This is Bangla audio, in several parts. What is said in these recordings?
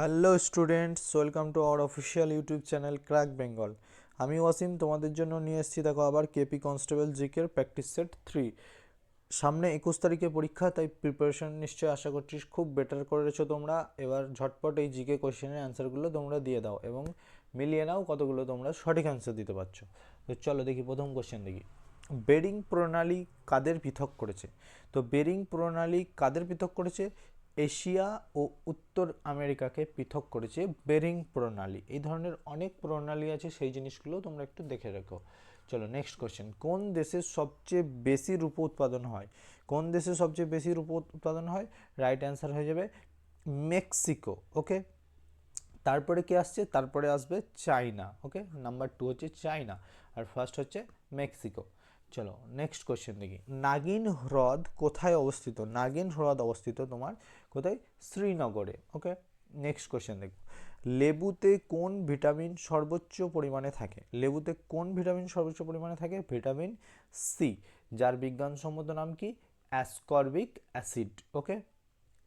Hello students, welcome to our official YouTube channel crack Bengal. আমি ওয়াসিম, তোমাদের জন্য নিয়ে এসেছি দেখো আবার কেপি কনস্টেবল জিকের প্র্যাকটিস সেট থ্রি। সামনে একুশ তারিখে পরীক্ষা, তাই প্রিপারেশন নিশ্চয়ই আশা করছি খুব বেটার করেছ তোমরা। এবার ঝটপট এই জিকে কোশ্চেনের অ্যান্সারগুলো তোমরা দিয়ে দাও এবং মিলিয়ে নাও কতগুলো তোমরা সঠিক অ্যান্সার দিতে পারছ। তো চলো দেখি প্রথম কোশ্চেন দেখি। বেরিং প্রণালী কাদের পৃথক করেছে? তো বেরিং প্রণালী কাদের পৃথক করেছে? এশিয়া ও উত্তর আমেরিকাকে পৃথক করেছে বেরিং প্রণালী। এই ধরনের অনেক প্রণালী আছে, সেই জিনিসগুলো তোমরা একটু দেখে রাখো। চলো নেক্সট কোশ্চেন কোন দেশে সবচেয়ে বেশি রূপ উৎপাদন হয়? কোন দেশে সবচেয়ে বেশি রূপ উৎপাদন হয়? রাইট অ্যান্সার হয়ে যাবে মেক্সিকো ওকে তারপরে কি আসছে? তারপরে আসবে চায়না ওকে নাম্বার টু হচ্ছে চায়না, আর ফার্স্ট হচ্ছে মেক্সিকো। চলো নেক্সট কোয়েশ্চেন দেখি। নাগিন হ্রদ কোথায় অবস্থিত? নাগিন হ্রদ অবস্থিত তোমার কোথায়? শ্রীনগরে ওকে নেক্সট কোয়েশ্চেন দেখো লেবুতে কোন ভিটামিন সর্বোচ্চ পরিমাণে থাকে? লেবুতে কোন ভিটামিন সর্বোচ্চ পরিমাণে থাকে? ভিটামিন সি যার বিজ্ঞানসম্মত নাম কি? Ascorbic acid okay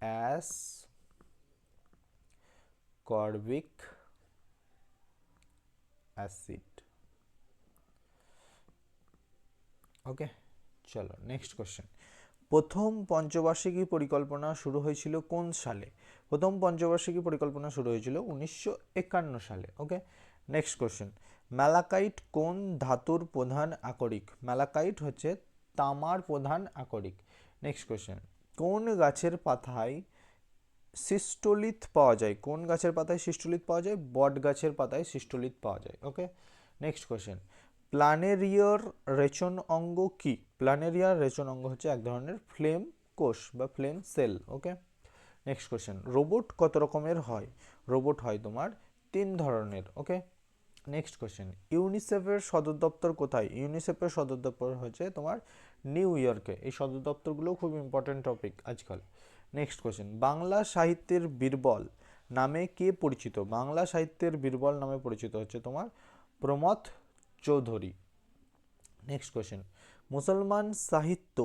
ascorbic acid okay চলো নেক্সট কোশ্চেন প্রথম পঞ্চবার্ষিকী পরিকল্পনা শুরু হয়েছিল কোন সালে? প্রথম পঞ্চবার্ষিকী পরিকল্পনা শুরু হয়েছিল উনিশশো একান্ন সালে ওকে নেক্সট কোশ্চেন ম্যালাকাইট কোন ধাতুর প্রধান আকরিক? ম্যালাকাইট হচ্ছে তামার প্রধান আকরিক। নেক্সট কোশ্চেন কোন গাছের পাতায় সিস্টোলিথ পাওয়া যায়? কোন গাছের পাতায় সিস্টোলিথ পাওয়া যায়? বট গাছের পাতায় সিস্টোলিথ পাওয়া যায় ওকে নেক্সট কোশ্চেন প্ল্যানেরিয়ার রেচন অঙ্গ কি? প্ল্যানেরিয়ার রেচন অঙ্গ হচ্ছে এক ধরনের ফ্লেম কোষ বা flame cell, okay? Next question robot কত রকমের হয়? রোবট হয় তোমার তিন ধরনের, ওকে? নেক্সট কোশ্চেন ইউনিসেফের সদর দপ্তর কোথায়? ইউনিসেফের সদর দপ্তর হচ্ছে তোমার নিউ ইয়র্কে। এই সদর দপ্তরগুলো খুব ইম্পর্টেন্ট টপিক আজকাল। নেক্সট কোশ্চেন বাংলা সাহিত্যের বীরবল নামে কে পরিচিত? বাংলা সাহিত্যের বীরবল নামে পরিচিত হচ্ছে তোমার প্রমথ চৌধুরী। নেক্সট কোয়েশ্চেন মুসলমান সাহিত্য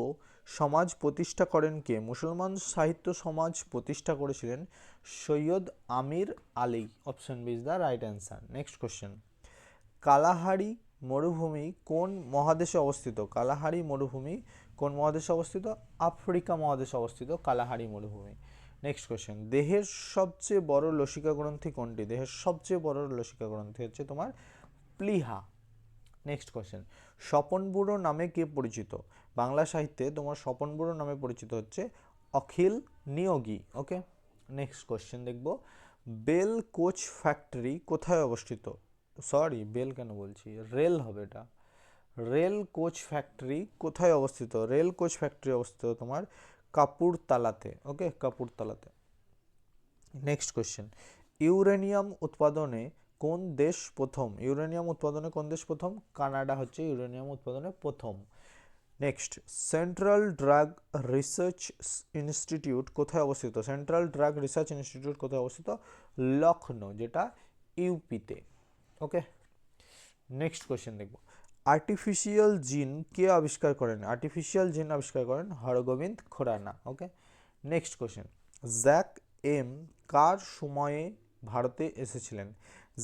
সমাজ প্রতিষ্ঠা করেন কে? মুসলমান সাহিত্য সমাজ প্রতিষ্ঠা করেছিলেন Syed Amir Ali. Option B is the right answer next question Kalahari মরুভূমি কোন মহাদেশে অবস্থিত? কালাহারি মরুভূমি কোন মহাদেশে অবস্থিত? আফ্রিকা মহাদেশে অবস্থিত কালাহারি মরুভূমি। নেক্সট কোয়েশ্চেন দেহের সবচেয়ে বড় লসিকা গ্রন্থি কোনটি? দেহের সবচেয়ে বড় লসিকা গ্রন্থি হচ্ছে তোমার প্লিহা। নেক্সট কোয়েশ্চেন স্বপন বুড়ো নামে কে পরিচিত? বাংলা সাহিত্যে তোমার স্বপন বুড়ো নামে পরিচিত হচ্ছে Akhil Niyogi okay next question দেখব। বেল কোচ ফ্যাক্টরি কোথায় অবস্থিত? সরি বেল কেন বলছি? রেল হবে এটা। রেল কোচ ফ্যাক্টরি কোথায় অবস্থিত? রেল কোচ ফ্যাক্টরি অবস্থিত তোমার কাপুরতালাতে ওকে কাপুরতালাতে। নেক্সট কোয়েশ্চেন ইউরেনিয়াম উৎপাদনে কোন দেশ প্রথম? ইউরেনিয়াম উৎপাদনে কোন দেশ প্রথম? কানাডা হচ্ছে ইউরেনিয়াম উৎপাদনে প্রথম। Next, central drug research institute কোথায় অবস্থিত? সেন্ট্রাল ড্রাগ রিসার্চ ইনস্টিটিউট কোথায় অবস্থিত? লখনৌ যেটা ইউপিতে। ওকে? নেক্সট কোয়েশ্চেন দেখব। আর্টিফিশিয়াল জিন কে আবিষ্কার করেন? আর্টিফিশিয়াল জিন আবিষ্কার করেন Hargobind Khorana, okay? Next question Jack M কার সময়ে ভারতে এসেছিলেন?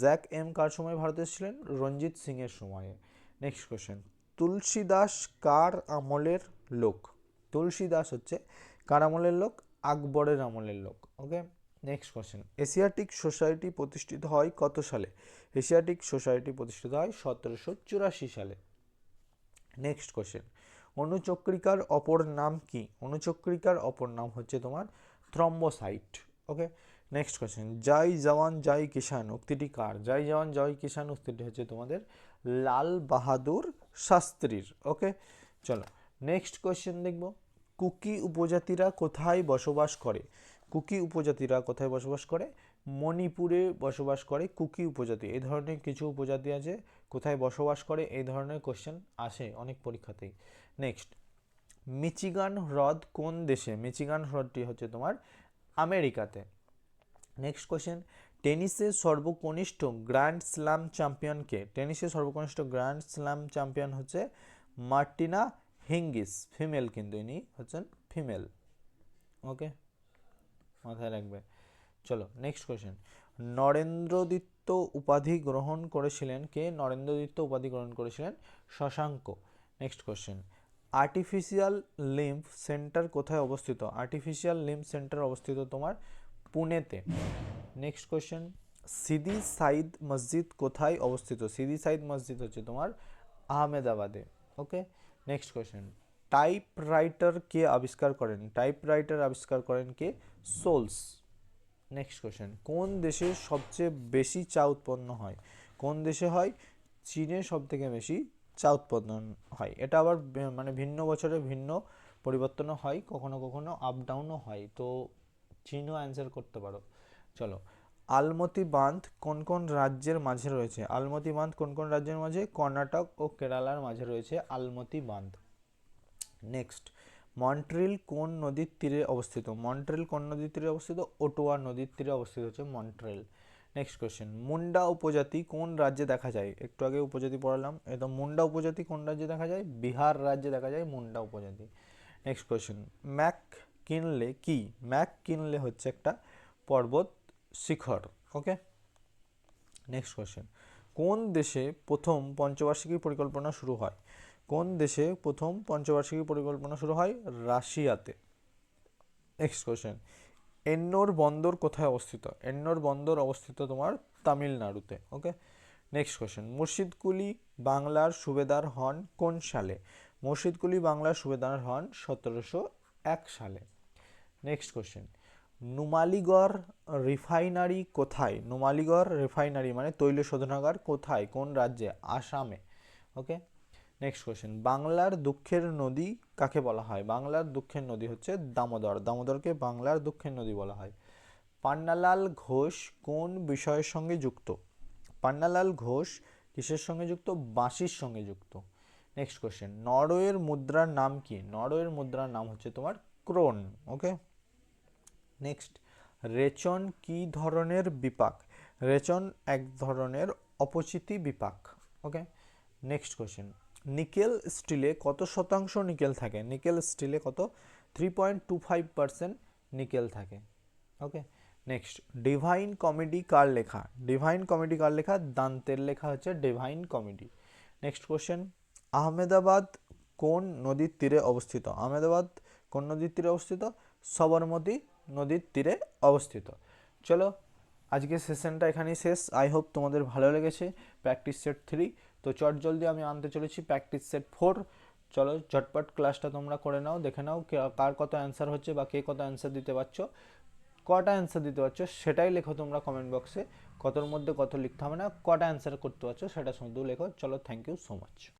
জ্যাক এম কার সময় ভারতে এসেছিলেন? রঞ্জিত সিংয়ের সময়ে। নেক্সট কোয়েশ্চেন তুলসীদাস কার আমলের লোক? তুলসী দাস হচ্ছে কার আমলের লোক? আকবরের আমলের লোক। Okay next question Asiatic society প্রতিষ্ঠিত হয় কত সালে? এশিয়াটিক সোসাইটি প্রতিষ্ঠিত হয় সতেরোশো চুরাশি সালে। নেক্সট কোয়েশ্চেন অনুচক্রিকার অপর নাম কি? অনুচক্রিকার অপর নাম হচ্ছে তোমার থ্রম্বোসাইট। ওকে নেক্সট কোয়েশ্চেন জয় জওয়ান জয় কিষান উক্তিটি কার জয় জওয়ান জয় কিষান উক্তিটি হচ্ছে তোমাদের লাল বাহাদুর শাস্ত্রীর ওকে চলো নেক্সট কোয়েশ্চেন দেখব। কুকি উপজাতিরা কোথায় বসবাস করে? কুকি উপজাতিরা কোথায় বসবাস করে? মণিপুরে বসবাস করে কুকি উপজাতি। এই ধরনের কিছু উপজাতি আছে, কোথায় বসবাস করে? এই ধরনের কোশ্চেন আসে অনেক পরীক্ষাতেই। নেক্সট মিচিগান হ্রদ কোন দেশে? মিচিগান হ্রদটি হচ্ছে তোমার আমেরিকাতে। নেক্সট কোয়েশ্চেন টেনিসে সর্বকনিষ্ঠ গ্র্যান্ড স্ল্যাম চ্যাম্পিয়নকে টেনিসে সর্বকনিষ্ঠ গ্র্যান্ড স্ল্যাম চ্যাম্পিয়ন হচ্ছে মার্টিনা হিঙ্গিস। ফিমেল কিন্তু ইনি হচ্ছেন ফিমেল ওকে মাথায় রাখবে। চলো নেক্সট কোয়েশ্চেন নরেন্দ্রদিত্য উপাধি গ্রহণ করেছিলেন কে? নরেন্দ্রদিত্য উপাধি গ্রহণ করেছিলেন Shashanka. Next question artificial limb centre কোথায় অবস্থিত? আর্টিফিশিয়াল লিম্ফ সেন্টার অবস্থিত তোমার পুনেতে। নেক্সট কোয়েশ্চেন সিদি সাইদ মসজিদ কোথায় অবস্থিত? সিদি সাইদ মসজিদ হচ্ছে তোমার আহমেদাবাদে okay next question type writer কে আবিষ্কার করেন? টাইপ রাইটার আবিষ্কার করেন কে? সোলস নেক্সট কোয়েশ্চেন কোন দেশে সবচেয়ে বেশি চা উৎপন্ন হয়? কোন দেশে হয়? চীনে সব থেকে বেশি চা উৎপাদন হয়। এটা আবার মানে ভিন্ন বছরে ভিন্ন পরিবর্তনও হয়, কখনো কখনো আপ ডাউনও হয়। তো চীনও অ্যান্সার করতে পারো। চলো, আলমতি বাঁধ কোন কোন রাজ্যের মাঝে রয়েছে? আলমতি বাঁধ কোন কোন রাজ্যের মাঝে? কর্ণাটক ও কেরালার মাঝে রয়েছে আলমতি বাঁধ। নেক্সট মন্ট্রিল কোন নদীর তীরে অবস্থিত? মন্ট্রিল কোন নদীর তীরে অবস্থিত? ওটোয়া নদীর তীরে অবস্থিত হচ্ছে মন্ট্রিল। নেক্সট কোয়েশ্চেন মুন্ডা উপজাতি কোন রাজ্যে দেখা যায়? একটু আগে উপজাতি পড়ালাম। এটা মুন্ডা উপজাতি কোন রাজ্যে দেখা যায়? বিহার রাজ্যে দেখা যায় মুন্ডা উপজাতি। নেক্সট কোয়েশ্চেন ম্যাক কিনলে কি? ম্যাক কিনলে হচ্ছে একটা পর্বত শিখর ওকে নেক্সট কোয়েশ্চেন কোন দেশে প্রথম পঞ্চবার্ষিকী পরিকল্পনা শুরু হয়? কোন দেশে প্রথম পঞ্চবার্ষিকী পরিকল্পনা শুরু হয়? রাশিয়াতে। নেক্সট কোয়েশ্চেন এন্নোর বন্দর কোথায় অবস্থিত? এন্নোর বন্দর অবস্থিত তোমার তামিলনাড়ুতে ওকে নেক্সট কোয়েশ্চেন মুর্শিদ কুলি বাংলার সুবেদার হন কোন সালে? মুর্শিদ কুলি বাংলার সুবেদার হন সতেরোশো এক সালে। নেক্সট কোয়েশ্চেন নুমালিগড় রিফাইনারি কোথায়? নুমালিগড় রিফাইনারি মানে তৈল শোধনাগার কোথায়? কোন রাজ্যে? আসামে। ওকে নেক্সট কোয়েশ্চেন বাংলার দুঃখের নদী কাকে বলা হয়? বাংলার দুঃখের নদী হচ্ছে দামোদর। দামোদরকে বাংলার দুঃখের নদী বলা হয়। পান্নালাল ঘোষ কোন বিষয়ের সঙ্গে যুক্ত? পান্নালাল ঘোষ কিসের সঙ্গে যুক্ত? বাঁশির সঙ্গে যুক্ত। নেক্সট কোয়েশ্চেন নরওয়ের মুদ্রার নাম কি? নরওয়ের মুদ্রার নাম হচ্ছে তোমার ক্রোন। ওকে নেক্সট রেচন কি ধরনের বিপাক? রেচন এক ধরনের অপচিতি বিপাক ওকে নেক্সট কোয়েশ্চেন নিকেল স্টিলে কত শতাংশ নিকেল থাকে? নিকেল স্টিলে কত? Three point two five percent nickel থাকে ওকে নেক্সট ডিভাইন কমেডি কার লেখা? ডিভাইন কমেডি কার লেখা? দান্তের লেখা হচ্ছে divine comedy next question Ahmedabad কোন নদীর তীরে অবস্থিত? আহমেদাবাদ কোন নদীর তীরে অবস্থিত? সবরমতী নদীর তীরে অবস্থিত। চলো আজকে সেশনটা এখানেই শেষ। আই হোপ তোমাদের ভালো লেগেছে প্র্যাকটিস সেট থ্রি তো চট জলদি আমি আনতে চলেছি প্র্যাকটিস সেট ফোর চলো, ঝটপট ক্লাসটা তোমরা করে নাও, দেখে নাও কার কত অ্যান্সার হচ্ছে বা কে কত অ্যান্সার দিতে পারছ। কটা অ্যান্সার দিতে পারছ সেটাই লেখো তোমরা কমেন্ট বক্সে কতর মধ্যে কত লিখতে হবে না, কটা অ্যান্সার করতে পারছ সেটা শুধু লেখো। চলো থ্যাংক ইউ সো মাচ